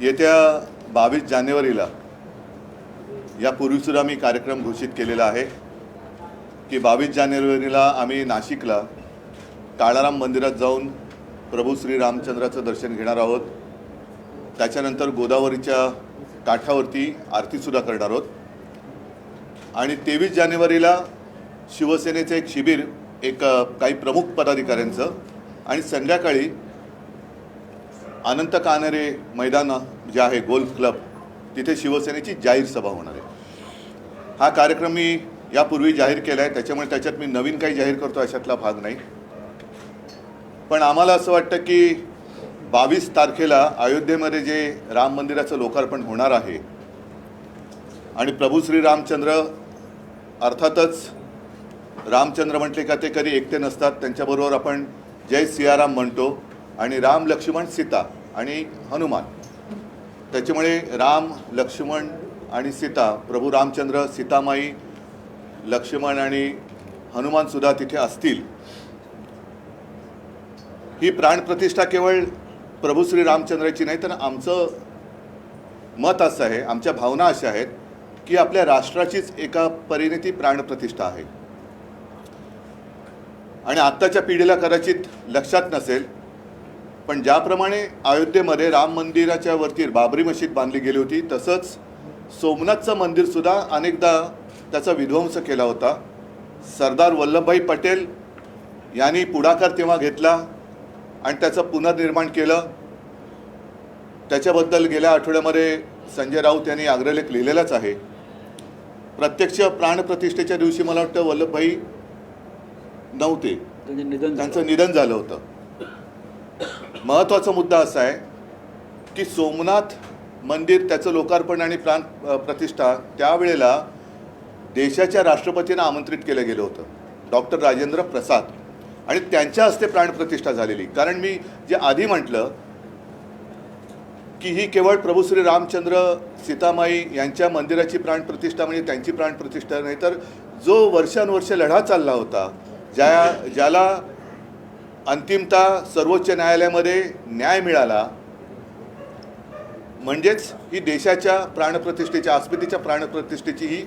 येत्या बावीस जानेवारीला यापूर्वीसुद्धा मी कार्यक्रम घोषित केलेला आहे की बावीस जानेवारीला आम्ही नाशिकला काळाराम मंदिरात जाऊन प्रभू श्री रामचंद्राचं दर्शन घेणार आहोत. त्याच्यानंतर गोदावरीच्या काठावरती आरतीसुद्धा करणार आहोत. आणि तेवीस जानेवारीला शिवसेनेचं एक शिबिर एक काही प्रमुख पदाधिकाऱ्यांचं आणि संध्याकाळी अनंत कानरे मैदान जे आहे गोल्फ क्लब तिथे शिवसेनेची जाहीर सभा होणार आहे. हा कार्यक्रम मी यापूर्वी जाहीर केला आहे. त्याच्यामुळे त्याच्यात मी नवीन काही जाहीर करतो अशातला भाग नाही. पण आम्हाला असं वाटतं की बावीस तारखेला अयोध्येमध्ये जे राम मंदिराचं लोकार्पण होणार आहे आणि प्रभू श्री रामचंद्र अर्थातच रामचंद्र म्हटले का ते कधी एकटे नसतात त्यांच्याबरोबर आपण जय सियाराम म्हणतो आणि राम लक्ष्मण सीता आणि हनुमान. त्याच्यामुळे राम लक्ष्मण आणि सीता प्रभू रामचंद्र सीतामाई लक्ष्मण आणि हनुमानसुद्धा तिथे असतील. ही प्राणप्रतिष्ठा केवळ प्रभू श्री रामचंद्राची नाही तर आमचं मत असं आहे आमच्या भावना अशा आहेत की आपल्या राष्ट्राचीच एका परीने ती प्राणप्रतिष्ठा आहे. आणि आत्ताच्या पिढीला कदाचित लक्षात नसेल पण ज्याप्रमाणे अयोध्येमध्ये राम मंदिराच्या वरती बाबरी मशीद बांधली गेली होती तसंच सोमनाथचं मंदिरसुद्धा अनेकदा त्याचा विध्वंस केला होता. सरदार वल्लभभाई पटेल यांनी पुढाकार तेव्हा घेतला आणि त्याचं पुनर्निर्माण केलं. त्याच्याबद्दल गेल्या आठवड्यामध्ये संजय राऊत यांनी अग्रलेख लिहिलेलाच आहे. प्रत्यक्ष प्राणप्रतिष्ठेच्या दिवशी मला वाटतं वल्लभभाई नव्हते. त्यांचं निधन झालं होतं. महत्त्वाचा मुद्दा असा आहे की सोमनाथ मंदिर त्याचं लोकार्पण आणि प्राण प्रतिष्ठा त्यावेळेला देशाच्या राष्ट्रपतींना आमंत्रित केलं गेलं होतं. डॉक्टर राजेंद्र प्रसाद. आणि त्यांच्या हस्ते प्राणप्रतिष्ठा झालेली. कारण मी जे आधी म्हटलं की ही केवळ प्रभू श्री रामचंद्र सीतामाई यांच्या मंदिराची प्राणप्रतिष्ठा म्हणजे त्यांची प्राणप्रतिष्ठा नाही तर जो वर्षानुवर्ष लढा चालला होता ज्या ज्याला अंतिमता सर्वोच्च न्यायालयामध्ये न्याय मिळाला. म्हणजेच ही देशाच्या प्राणप्रतिष्ठेच्या अस्मितेच्या प्राणप्रतिष्ठेची ही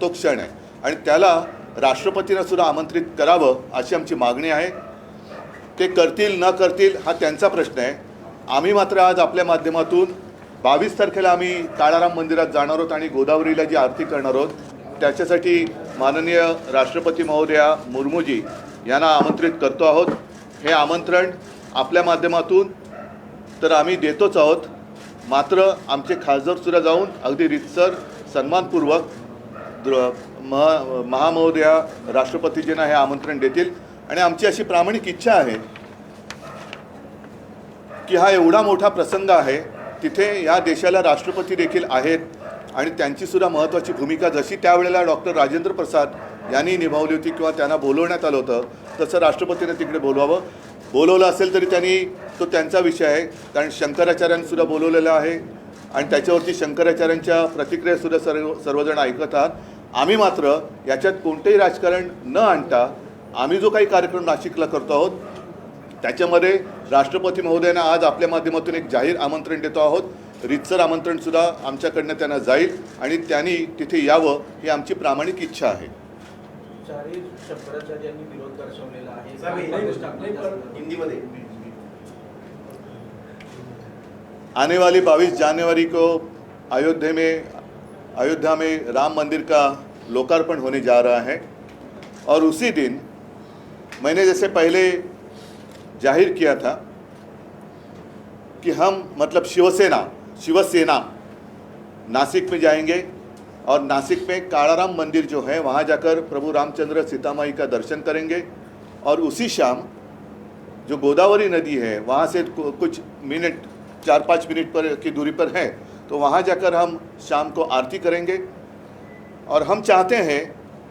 तो क्षण आहे. आणि त्याला राष्ट्रपतींना सुद्धा आमंत्रित करावं अशी आमची मागणी आहे. ते करतील न करतील हा त्यांचा प्रश्न आहे. आम्ही मात्र आज आपल्या माध्यमातून बावीस तारखेला आम्ही काळाराम मंदिरात जाणार आहोत आणि गोदावरीला जी आरती करणार आहोत त्याच्यासाठी माननीय राष्ट्रपती महोदया मुर्मूजी यांना आमंत्रित करतो आहोत. हे आमंत्रण आपल्या माध्यमातून तर आम्ही देतोच आहोत. मात्र आमचे खासदारसुद्धा जाऊन अगदी रितसर सन्मानपूर्वक द्र महा महामहोदया राष्ट्रपतीजींना हे आमंत्रण देतील. आणि आमची अशी प्रामाणिक इच्छा आहे की हा एवढा मोठा प्रसंग आहे तिथे या देशाला राष्ट्रपती देखील आहेत आणि त्यांची सुद्धा महत्त्वाची भूमिका जशी त्यावेळेला डॉक्टर राजेंद्र प्रसाद यांनी निभावली होती किंवा त्यांना बोलवण्यात आलं होतं तसं राष्ट्रपतीने तिकडे बोलवावं. बोलवलं असेल तरी त्यांनी तो त्यांचा विषय आहे. कारण शंकराचार्यांसुद्धा बोलवलेलं आहे आणि त्याच्यावरती शंकराचार्यांच्या प्रतिक्रियासुद्धा सर्व सर्वजण ऐकत आहात. आम्ही मात्र याच्यात कोणतेही राजकारण न आणता आम्ही जो काही कार्यक्रम नाशिकला करतो आहोत त्याच्यामध्ये राष्ट्रपती महोदयांना आज आपल्या माध्यमातून एक जाहीर आमंत्रण देतो आहोत. रितसर आमंत्रणसुद्धा आमच्याकडनं त्यांना जाईल आणि त्यांनी तिथे यावं ही आमची प्रामाणिक इच्छा आहे. चारही शंकराचार्यांनी विरोध दर्शवलेला आहे. हिंदीमध्ये. आने वाली 22 जनवरी को अयोध्या में अयोध्या में राम मंदिर का लोकार्पण होने जा रहा है। और उसी दिन मैंने जैसे पहले ज़ाहिर किया था कि हम मतलब शिवसेना शिवसेना नासिक में जाएँगे। और नासिक में काड़ाराम मंदिर जो है, वहाँ जाकर प्रभु रामचंद्र सीतामाई का दर्शन करेंगे। और उसी शाम जो गोदावरी नदी है, वहाँ से कुछ मिनट चार पाँच मिनट पर की दूरी पर है तो वहाँ जाकर हम शाम को आरती करेंगे। और हम चाहते हैं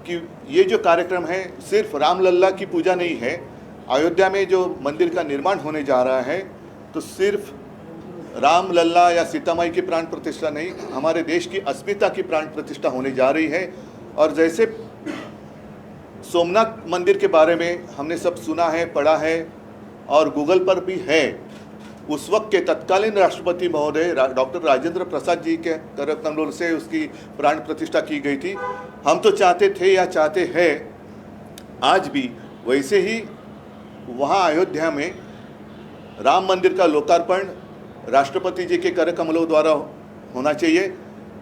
कि ये जो कार्यक्रम है, सिर्फ़ रामलल्ला की पूजा नहीं है, अयोध्या में जो मंदिर का निर्माण होने जा रहा है तो सिर्फ़ राम लल्ला या सीतामाई की प्राण प्रतिष्ठा नहीं, हमारे देश की अस्मिता की प्राण प्रतिष्ठा होने जा रही है। और जैसे सोमनाथ मंदिर के बारे में हमने सब सुना है, पढ़ा है, और गूगल पर भी है, उस वक्त के तत्कालीन राष्ट्रपति महोदय डॉक्टर राजेंद्र प्रसाद जी के कमलोल से उसकी प्राण प्रतिष्ठा की गई थी। हम तो चाहते थे या चाहते हैं, आज भी वैसे ही वहाँ अयोध्या में राम मंदिर का लोकार्पण राष्ट्रपति जी के कर कमलों द्वारा होना चाहिए।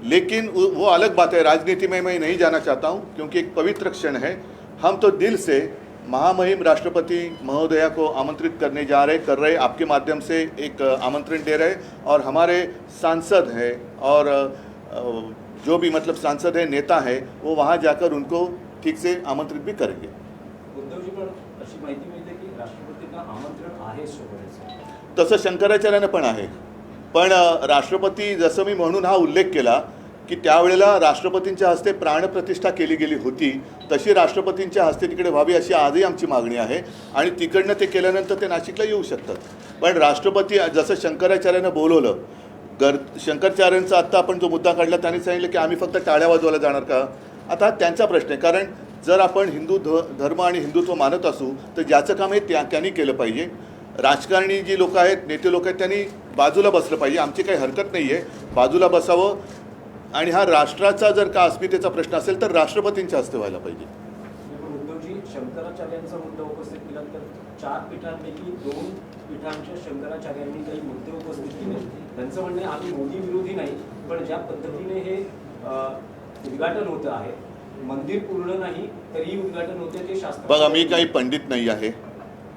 लेकिन वो अलग बात है, राजनीति में मैं नहीं जाना चाहता हूँ, क्योंकि एक पवित्र क्षण है। हम तो दिल से महामहिम राष्ट्रपति महोदया को आमंत्रित करने जा रहे, कर रहे, आपके माध्यम से एक आमंत्रण दे रहे। और हमारे सांसद हैं, और जो भी मतलब सांसद है, नेता है, वो वहाँ जाकर उनको ठीक से आमंत्रित भी करेंगे। उद्धवजी पण अशी माहिती तसं शंकराचार्यानं पण आहे. पण राष्ट्रपती जसं मी म्हणून हा उल्लेख केला की त्यावेळेला राष्ट्रपतींच्या हस्ते प्राणप्रतिष्ठा केली गेली होती तशी राष्ट्रपतींच्या हस्ते तिकडे व्हावी अशी आजही आमची मागणी आहे. आणि तिकडनं ते केल्यानंतर ते नाशिकला येऊ शकतात. पण राष्ट्रपती जसं शंकराचार्यानं बोलवलं गर शंकराचार्यांचा आत्ता आपण जो मुद्दा काढला त्यांनी सांगितलं की आम्ही फक्त टाळ्या वाजवायला जाणार का? आता त्यांचा प्रश्न आहे. कारण जर आपण हिंदू ध धर्म आणि हिंदुत्व मानत असू तर ज्याचं काम हे त्या त्यांनी केलं पाहिजे. राजकारणी जी लोक आहेत नेते लोक आहेत त्यांनी बाजूला बसलं पाहिजे. आमची काही हरकत नाही आहे बाजूला बसावं. आणि हा राष्ट्राचा जर का अस्मितेचा प्रश्न असेल तर राष्ट्रपतींच्या हस्ते व्हायला पाहिजे. पण उद्धवजी शंकराचार्यांचा मुद्दा उपस्थित केला तर चार पीठांपैकी दोन पीठांच्या शंकराचार्यांनी काही मुद्दे उपस्थित केले. त्यांचं म्हणणं आहे, आम्ही मोदी विरोधी नाही पण ज्या पद्धतीने हे उद्घाटन होतं आहे मंदिर पूर्ण नाही उद्घाटन होते ते शास्त्र बघा मी काही पंडित नाही आहे.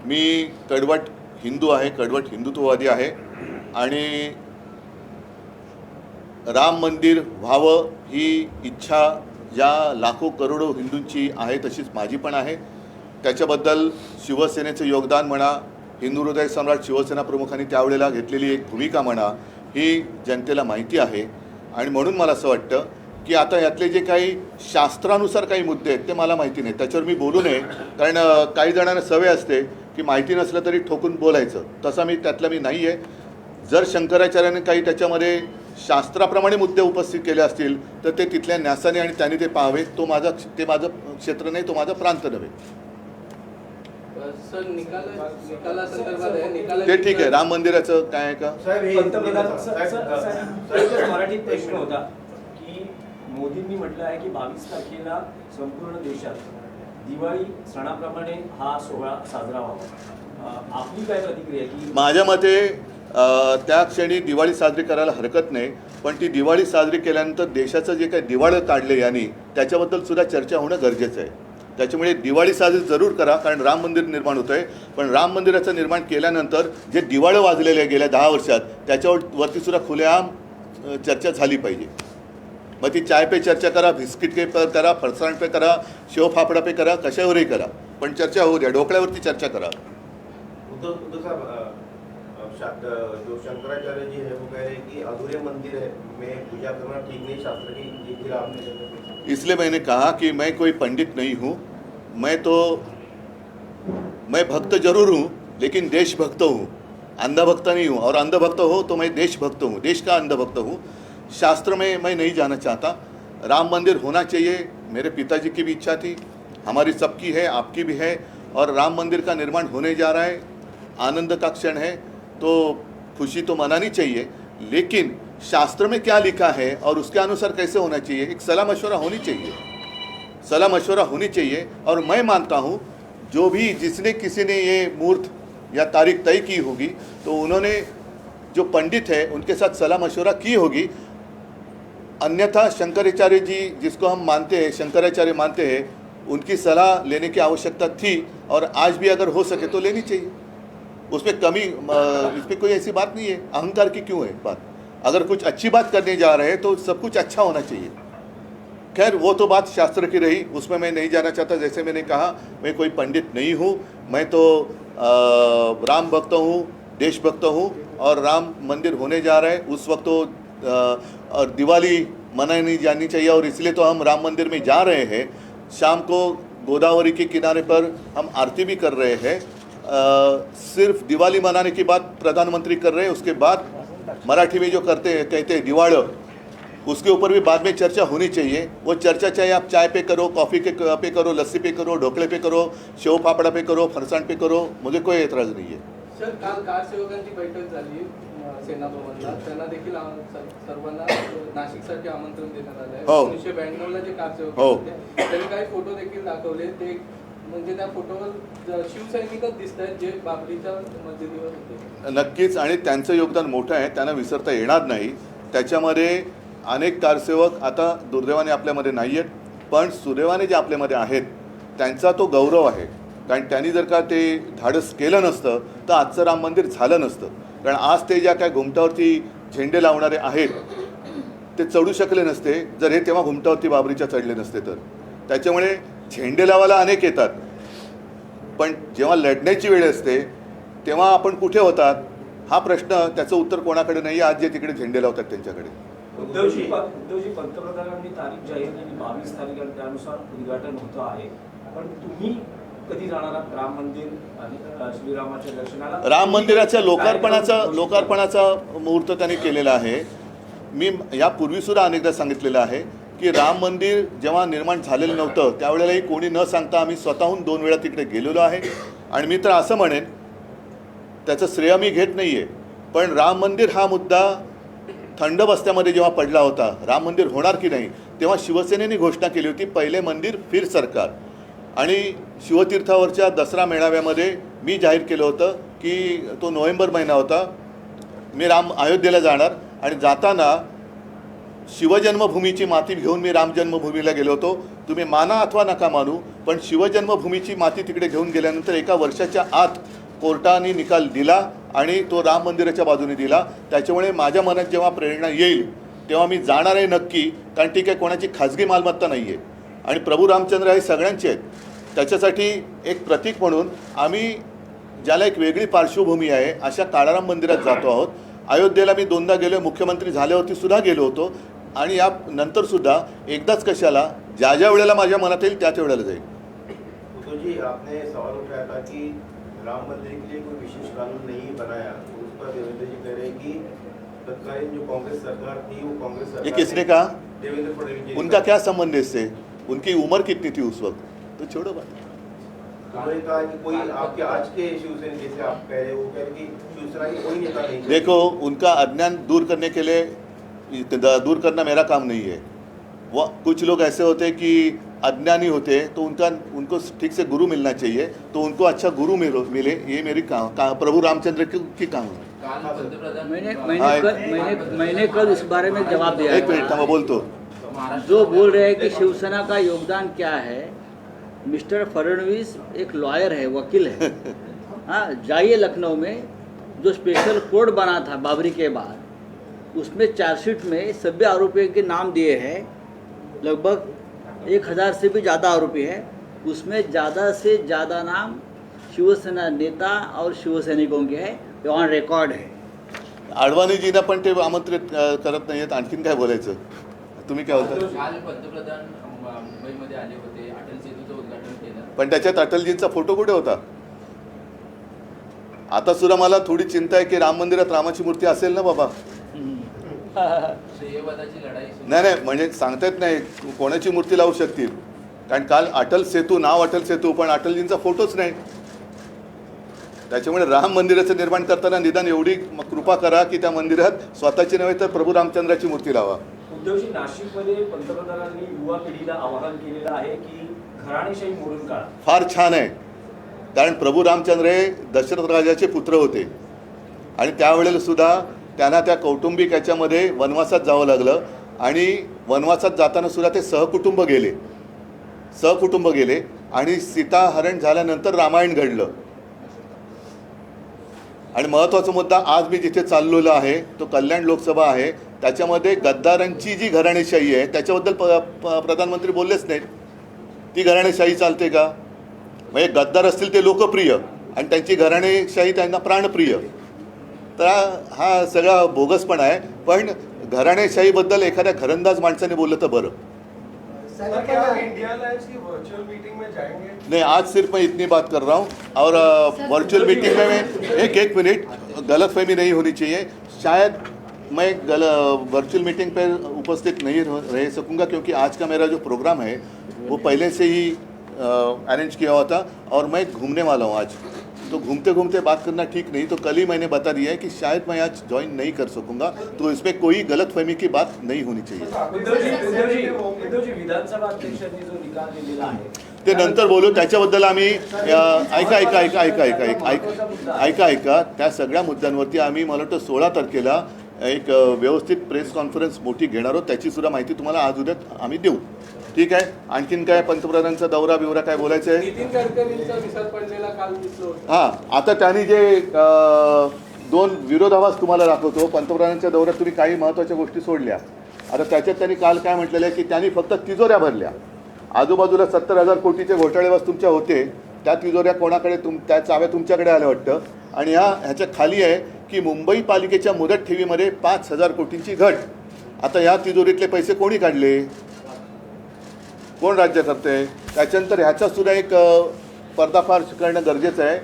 मी कडवट हिंदू आहे कडवट हिंदुत्ववादी आहे. आणि राम मंदिर व्हावं ही इच्छा या लाखो करोडो हिंदूंची आहे तशीच माझी पण आहे. त्याच्याबद्दल शिवसेनेचं योगदान म्हणा हिंदू हृदय सम्राट शिवसेना प्रमुखांनी त्यावेळेला घेतलेली एक भूमिका म्हणा ही जनतेला माहिती आहे. आणि म्हणून मला असं वाटतं की आता यातले जे काही शास्त्रानुसार काही मुद्दे आहेत ते मला माहिती नाही त्याच्यावर मी बोलू नये कारण काही जणांना सवय असते की माहिती नसलं तरी ठोकून बोलायचं. तसा मी त्यातला मी नाही आहे जर शंकराचार्याने काही त्याच्यामध्ये शास्त्राप्रमाणे मुद्दे उपस्थित केले असतील तर ते तिथल्या न्यासाने आणि त्यांनी ते पाहावे. तो माझा ते माझं क्षेत्र नाही तो माझा प्रांत नव्हे. सर निकाल निकालासंदर्भात आहे. निकाला ते ठीक आहे. राम मंदिराचं काय आहे का? मराठीत प्रश्न होता की मोदींनी म्हटलं आहे की बावीस तारखेला संपूर्ण देशात दिवाळी सणाप्रमाणे हा सोहळा साजरा व्हावा. आपली काय प्रतिक्रिया की माझ्या मते त्या क्षणी दिवाळी साजरी करायला हरकत नाही पण ती दिवाळी साजरी केल्यानंतर देशाचं जे काही दिवाळं काढले यांनी त्याच्याबद्दल सुद्धा चर्चा होणं गरजेचं आहे. त्याच्यामुळे दिवाळी साजरी जरूर करा कारण राम मंदिर निर्माण होतं आहे पण राम मंदिराचं निर्माण केल्यानंतर जे दिवाळं वाजलेले आहे गेल्या दहा वर्षात त्याच्यावर वरतीसुद्धा खुलेआम चर्चा झाली पाहिजे. मग ती चाय पे चर्चा करा बिस्किट पे पर करा फरसाण पे करा शेव फाफडा पे करा कशावरही करा. पण चर्चा होऊ द्या ढोकळ्यावरती चर्चा करा. उद्धव उद्धव साहब शा- जो शंकराचार्य जी है वो कह रहे हैं कि अधूरे मंदिर है में पूजा करना ठीक नहीं शास्त्र की की फिर आपने जगह इसलिए मैंने कहा कि मैं कोई पंडित नहीं हूँ मैं तो मैं भक्त ज़रूर हूँ लेकिन देशभक्त हूँ। अंधभक्त नहीं हूँ और अंधभक्त हो तो मैं देशभक्त हूँ देश का अंधभक्त हूँ। शास्त्र में मैं नहीं जाना चाहता। राम मंदिर होना चाहिए, मेरे पिताजी की भी इच्छा थी, हमारी सबकी है, आपकी भी है, और राम मंदिर का निर्माण होने जा रहा है, आनंद का क्षण है तो खुशी तो मनानी चाहिए, लेकिन शास्त्र में क्या लिखा है और उसके अनुसार कैसे होना चाहिए, एक सलाह मशवरा होनी चाहिए। सलाह मशवरा होनी चाहिए, और मैं मानता हूँ, जो भी जिसने किसी ने ये मूर्त या तारीख तय की होगी तो उन्होंने जो पंडित है, उनके साथ सलाह मशवरा की होगी अन्यथा शंकराचार्य जी जिसको हम मानते हैं शंकराचार्य मानते हैं उनकी सलाह लेने की आवश्यकता थी और आज भी अगर हो सके तो लेनी चाहिए। उसमें कमी इसमें कोई ऐसी बात नहीं है। अहंकार की क्यों है बात? अगर कुछ अच्छी बात करने जा रहे हैं तो सब कुछ अच्छा होना चाहिए। खैर वो तो बात शास्त्र की रही उसमें मैं नहीं जाना चाहता। जैसे मैंने कहा मैं कोई पंडित नहीं हूँ। मैं तो अ, राम भक्त हूँ देशभक्त हूँ और राम मंदिर होने जा रहा है। उस वक्त तो और दिवाली मनाई नहीं जानी चाहिए और इसलिए तो हम राम मंदिर में जा रहे हैं। शाम को गोदावरी के किनारे पर हम आरती भी कर रहे हैं। सिर्फ़ दिवाली मनाने की बात प्रधानमंत्री कर रहे हैं, उसके बाद मराठी में जो करते हैं, कहते हैं दिवाड़ उसके ऊपर भी बाद में चर्चा होनी चाहिए। वो चर्चा चाहे आप चाय पे करो, कॉफ़ी के पे करो, लस्सी पे करो, ढोकले पे करो, शेव फाफड़ा पे करो, फरसाण पे करो, मुझे कोई एतराज़ नहीं है। सर, काल कार सेवकांची बैठक झाली सेना भवनला त्यांना देखील आम- स- सर्वांना नाशिकसाठी आमंत्रण देण्यात आलं आहे हो. एकोणीसशे ब्याण्णवला जे कार सेवक हो. होते त्यांनी काही फोटो देखील दाखवले. ते म्हणजे त्या फोटोवर ज- शिवसैनिकच दिसत आहेत जे बाबरीच्या मस्जिदीवर होते. नक्कीच आणि त्यांचं योगदान मोठं आहे. त्यांना विसरता येणार नाही. त्याच्यामध्ये अनेक कारसेवक आता दुर्दैवाने आपल्यामध्ये नाही आहेत पण सुदैवाने जे आपल्यामध्ये आहेत त्यांचा तो गौरव आहे. कारण त्यांनी जर का ते धाडस केलं नसतं तर आजचं राम मंदिर झालं नसतं. कारण आज ते ज्या काय घुमटावरती झेंडे लावणारे आहेत ते चढू शकले नसते. जर हे तेव्हा घुमटावरती बाबरीच्या चढले नसते तर. त्याच्यामुळे झेंडे लावायला अनेक येतात. पण जेव्हा लढण्याची वेळ असते तेव्हा आपण कुठे होतात? हा प्रश्न त्याचं उत्तर कोणाकडे नाही आज जे तिकडे झेंडे लावतात त्यांच्याकडे. उद्धवजी उद्धवजी पंतप्रधानांनी तारीख जाहीर केली बावीस तारीख त्यानुसार उद्घाटन होतं आहे. पण तुम्ही राम मंदिराच्या लोकार्पणाचा लोकार्पणाचा मुहूर्त त्यांनी केलेला आहे. मी यापूर्वी सुद्धा अनेकदा सांगितलेलं आहे की राम मंदिर जेव्हा निर्माण झालेलं नव्हतं त्यावेळेलाही कोणी न सांगता आम्ही स्वतःहून दोन वेळा तिकडे गेलेलो आहे. आणि मी तर असं म्हणेन त्याचं श्रेय मी घेत नाही आहे पण राम मंदिर हा मुद्दा थंड बस्त्यामध्ये जेव्हा पडला होता राम मंदिर होणार की नाही तेव्हा शिवसेनेने घोषणा केली होती पहिले मंदिर फिर सरकार. आणि शिवतीर्थावरच्या दसरा मेळाव्यामध्ये मी जाहीर केलं होतं की तो नोव्हेंबर महिना होता. मी राम अयोध्येला जाणार आणि जाताना शिवजन्मभूमीची माती घेऊन मी राम जन्मभूमीला गेलो होतो. तुम्ही माना अथवा नका मानू पण शिवजन्मभूमीची माती तिकडे घेऊन गेल्यानंतर एका वर्षाच्या आत कोर्टाने निकाल दिला आणि तो राम मंदिराच्या बाजूने दिला. त्याच्यामुळे माझ्या मनात जेव्हा प्रेरणा येईल तेव्हा मी जाणार आहे नक्की कारण ती आहे कोणाची खाजगी मालमत्ता नाही आहे आणि प्रभू रामचंद्र हे सगळ्यांचे आहेत. त्याच्यासाठी एक प्रतीक म्हणून आम्ही ज्याला एक वेगळी पार्श्वभूमी आहे अशा काळाराम मंदिरात जातो आहोत. अयोध्येला मी दोनदा गेलो मुख्यमंत्री झाल्यावरती सुद्धा गेलो होतो. आणि या नंतर सुद्धा एकदाच कशाला ज्या ज्या वेळेला माझ्या मनात येईल त्या त्या वेळेला जाईल. जी आपने सवाल उठाया था कि राम मंदिर के लिए कोई विशेष कानून नहीं बनाया। उस पर देवेंद्र जी कह रहे हैं कि तत्कालीन जो कांग्रेस सरकार थी वो कांग्रेस सरकार ये किसने कहा? देवेंद्र फडणवीस उनका। क्या संबंध है इससे? उनकी उम्र कितनी थी उस वक्त? तो छोड़ो बात। उन्होंने कहा कि कोई आपके आज के शिवसेना जैसे आप कह रहे हो कह रहे कि शिवसेना की कोई नेता नहीं देखो उनका अज्ञान दूर करने के लिए दूर करना मेरा काम नहीं है। वो कुछ लोग ऐसे होते हैं कि अज्ञानी होते हैं तो उनका उनको ठीक से गुरु मिलना चाहिए तो उनको अच्छा गुरु मिलो मिले ये मेरी काम का, प्रभु रामचंद्र की, की काम है। मैंने हाँ, मैंने एक- कल मैंने मैंने कल इस बारे में जवाब दिया एक मिनट है थांबा बोलतो जो बोल रहे हैं कि शिवसेना का योगदान क्या है मिस्टर फडणवीस एक लॉयर है वकील है। हाँ जाइए लखनऊ में जो स्पेशल कोर्ट बना था बाबरी के बाद उसमें चार्जशीट में सभी आरोपियों के नाम दिए हैं। लगभग एक हज़ार से भी ज़्यादा आरोपी है। उसमें ज़्यादा से ज़्यादा नाम शिवसेना नेता और शिवसैनिकों के हैं ये ऑन रिकॉर्ड है। अडवाणीजींना पण ते आमंत्रित करत नाही आहेत आणखीन काय बोलायचं? तुम्ही काय होता पंतप्रधान मुंबईमध्ये आले होते अटल सेतूचं उद्घाटन केलं पण त्याच्यात अटलजींचा फोटो कुठे होता? आता सुद्धा मला थोडी चिंता आहे की राम मंदिरात रामाची मूर्ती असेल ना बाबा. नाही नाही म्हणजे सांगता येत नाही. कोणाची मूर्ती लावू शकतील? कारण काल अटल सेतू नाव अटल सेतू पण अटलजींचा फोटोच नाही. त्याच्यामुळे राम मंदिराचं निर्माण करताना निदान एवढी कृपा करा की त्या मंदिरात स्वतःची नव्हे तर प्रभू रामचंद्राची मूर्ती लावा. उद्धवजी नाशिकमध्ये पंतप्रधानांनी युवा पिढीला आवाहन केलेलं आहे की फार छान आहे. कारण प्रभू रामचंद्र हे दशरथ राजाचे पुत्र होते. आणि त्यावेळेला सुद्धा त्यांना त्या कौटुंबिक याच्यामध्ये वनवासात जावं लागलं. आणि वनवासात जाताना सुद्धा ते सहकुटुंब गेले. सहकुटुंब गेले. आणि सीताहरण झाल्यानंतर रामायण घडलं. आणि महत्त्वाचा मुद्दा आज मी जिथे चाललेलो आहे तो कल्याण लोकसभा आहे. त्याच्यामध्ये गद्दारांची जी घराणेशाही आहे त्याच्याबद्दल प प- प्रधानमंत्री बोललेच नाहीत. ती घराणेशाही चालते का? म्हणजे गद्दार असतील ते लोकप्रिय आणि त्यांची घराणेशाही त्यांना प्राणप्रिय. तर हा- सगळा बोगसपणा आहे. पण घराणेशाहीबद्दल एखाद्या घरंदाज माणसाने बोललं तर बरं. नहीं आज सिर्फ मैं इतनी बात कर रहा हूँ। और वर्चुअल मीटिंग में मैं एक एक मिनट गलत फहमी नहीं होनी चाहिए। शायद मैं गल वर्चुअल मीटिंग पर उपस्थित नहीं रह सकूँगा क्योंकि आज का मेरा जो प्रोग्राम है वो पहले से ही अरेंज किया हुआ था और मैं घूमने वाला हूँ आज तो घूमते घूमते बात करना ठीक नहीं तो कल ही मैंने बता दिया है कि शायद मैं आज ज्वाइन नहीं कर सकूंगा तो इसमें कोई गलत फहमी की बात नहीं होनी चाहिए ते नंतर बोलू त्याच्याबद्दल आम्ही ऐका ऐका ऐका ऐका ऐका ऐका ऐका ऐका ऐका त्या सगळ्या मुद्द्यांवरती आम्ही मला वाटतं सोळा तारखेला एक व्यवस्थित प्रेस कॉन्फरन्स मोठी घेणार आहोत त्याची सुद्धा माहिती तुम्हाला आज उद्या आम्ही देऊ ठीक आहे. आणखीन काय पंतप्रधानांचा दौरा बिवरा काय बोलायचं आहे नितीन गडकरींचा विसर पडलेला काल दिसलो होतं. हां आता त्यांनी जे दोन विरोधाभास तुम्हाला दाखवतो. पंतप्रधानांच्या दौऱ्यात तुम्ही काही महत्त्वाच्या गोष्टी सोडल्या. आता त्याच्यात त्यांनी काल काय म्हटलेलं आहे की त्यांनी फक्त तिजोऱ्या भरल्या. आजूबाजूला सत्तर हजार कोटीचे घोटाळेवास तुमच्या होते. त्या तिजोऱ्या कोणाकडे तुम त्या चाव्या तुमच्याकडे आल्या वाटतं. आणि ह्या ह्याच्या खाली आहे की मुंबई पालिकेच्या मुदत ठेवीमध्ये पाच हजार कोटींची घट. आता ह्या तिजोरीतले पैसे कोणी काढले? कोण राज्य करते त्याच्यानंतर ह्याचा सुद्धा एक पर्दाफार पर्दाफाश करणं गरजेचं आहे.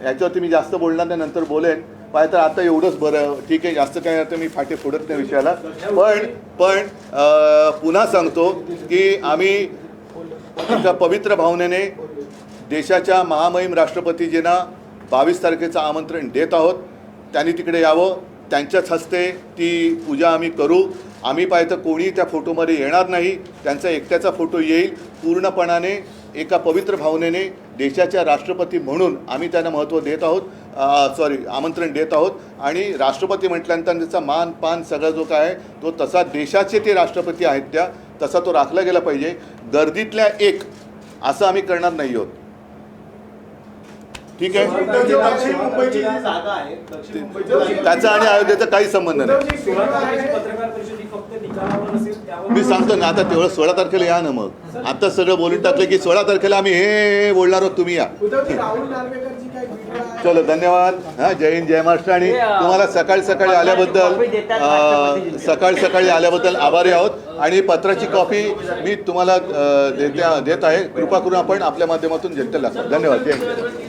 ह्याच्यावरती मी जास्त बोलणार नाही नंतर बोलेन. पाय तर आता एवढंच बरं. ठीक आहे जास्त काय आता मी फाटे फोडत नाही विषयाला. पण पण पुन्हा सांगतो की आम्ही पवित्र भावनेने देशाच्या महामहिम राष्ट्रपतीजींना बावीस तारखेचं आमंत्रण देत आहोत. त्यांनी तिकडे यावं. त्यांच्याच हस्ते ती पूजा आम्ही करू. आम्ही पाहिजे कोणी त्या फोटोमध्ये येणार नाही. त्यांचा एकट्याचा फोटो येईल. पूर्णपणाने एका पवित्र भावनेने देशाच्या राष्ट्रपती म्हणून आम्ही त्यांना महत्त्व देत आहोत. सॉरी आमंत्रण देत आहोत. आणि राष्ट्रपती म्हटल्यानंतर त्याचा मान पान सगळा जो काय आहे तो तसा देशाचे ते राष्ट्रपती आहेत त्या तसा तो राखला गेला पाहिजे. गर्दीतल्या एक असं आम्ही करणार नाही आहोत. ठीक आहे? दक्षिण मुंबईची जी जागा आहे दक्षिण मुंबईची त्याचा आणि अयोध्येचा काही संबंध नाही. मी सांगतो ना आता तेवढं सोळा तारखेला या ना मग. आता सगळं बोलून टाकलं की सोळा तारखेला आम्ही हे बोलणार आहोत तुम्ही या? चलो धन्यवाद. हा जय हिंद जय महाराष्ट्र आणि तुम्हाला सकाळी सकाळी आल्याबद्दल सकाळी सकाळी आल्याबद्दल आभारी आहोत. आणि पत्राची कॉपी मी तुम्हाला देत आहे. कृपा करून आपण आपल्या माध्यमातून जनतेला. धन्यवाद. जय हिंद.